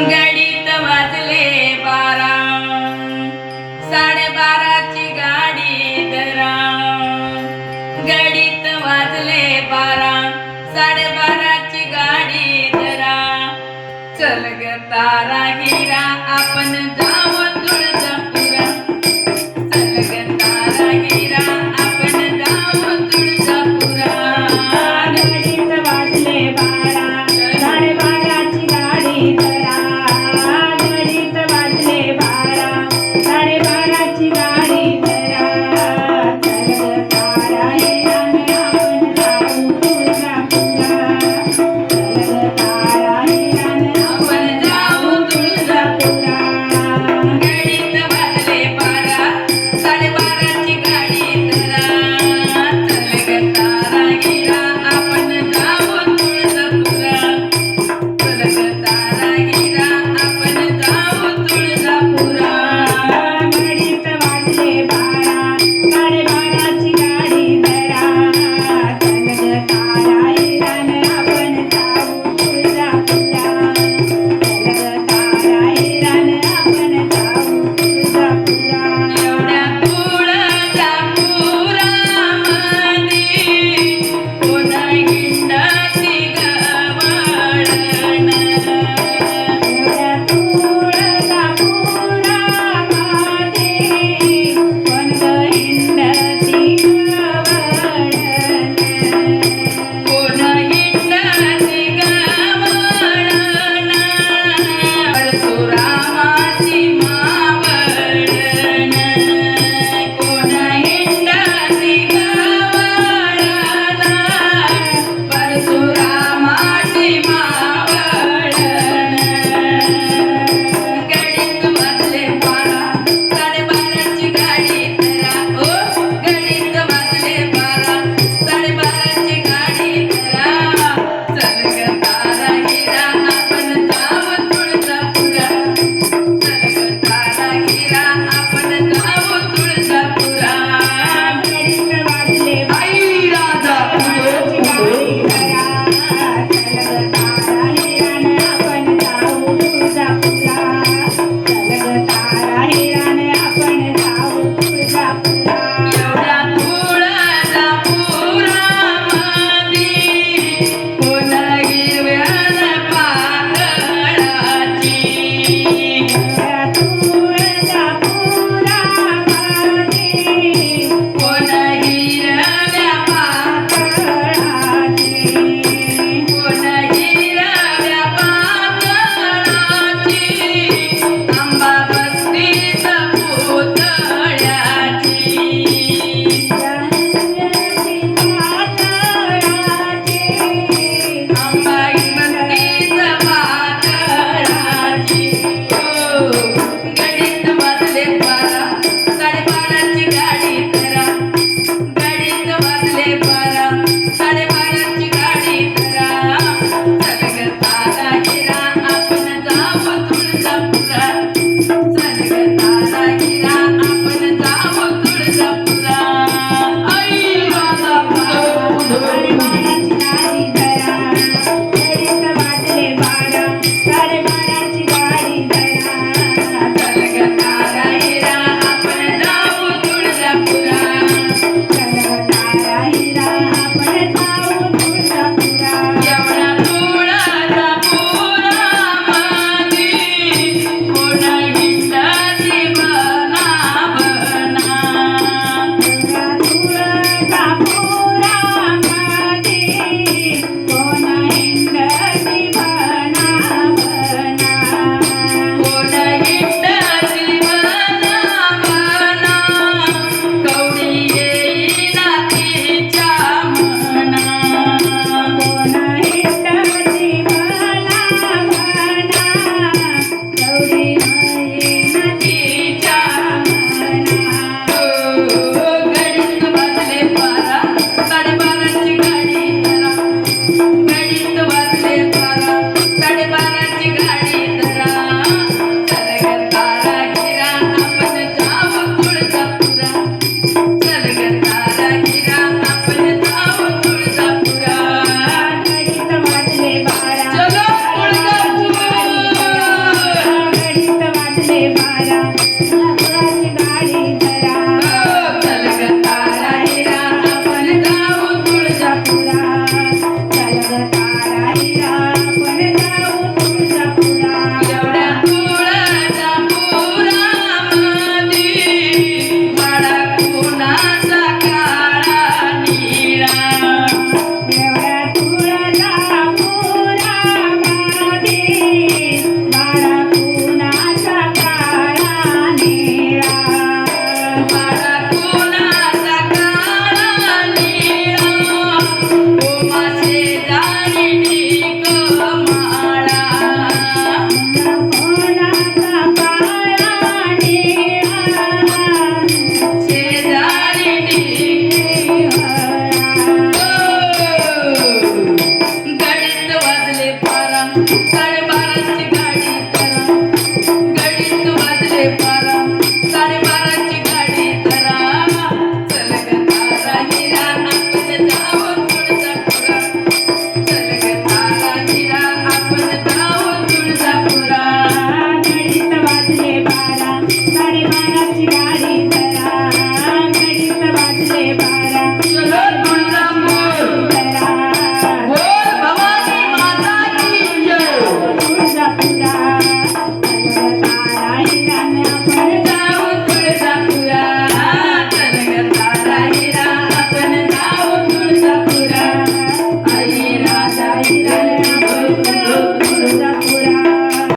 गाडीत वाजले बारा. साडेबाराची गाडी दरा गाडीत वाजले बारा. साडेबाराची गाडी दरा चल ग तारा हिरा आपण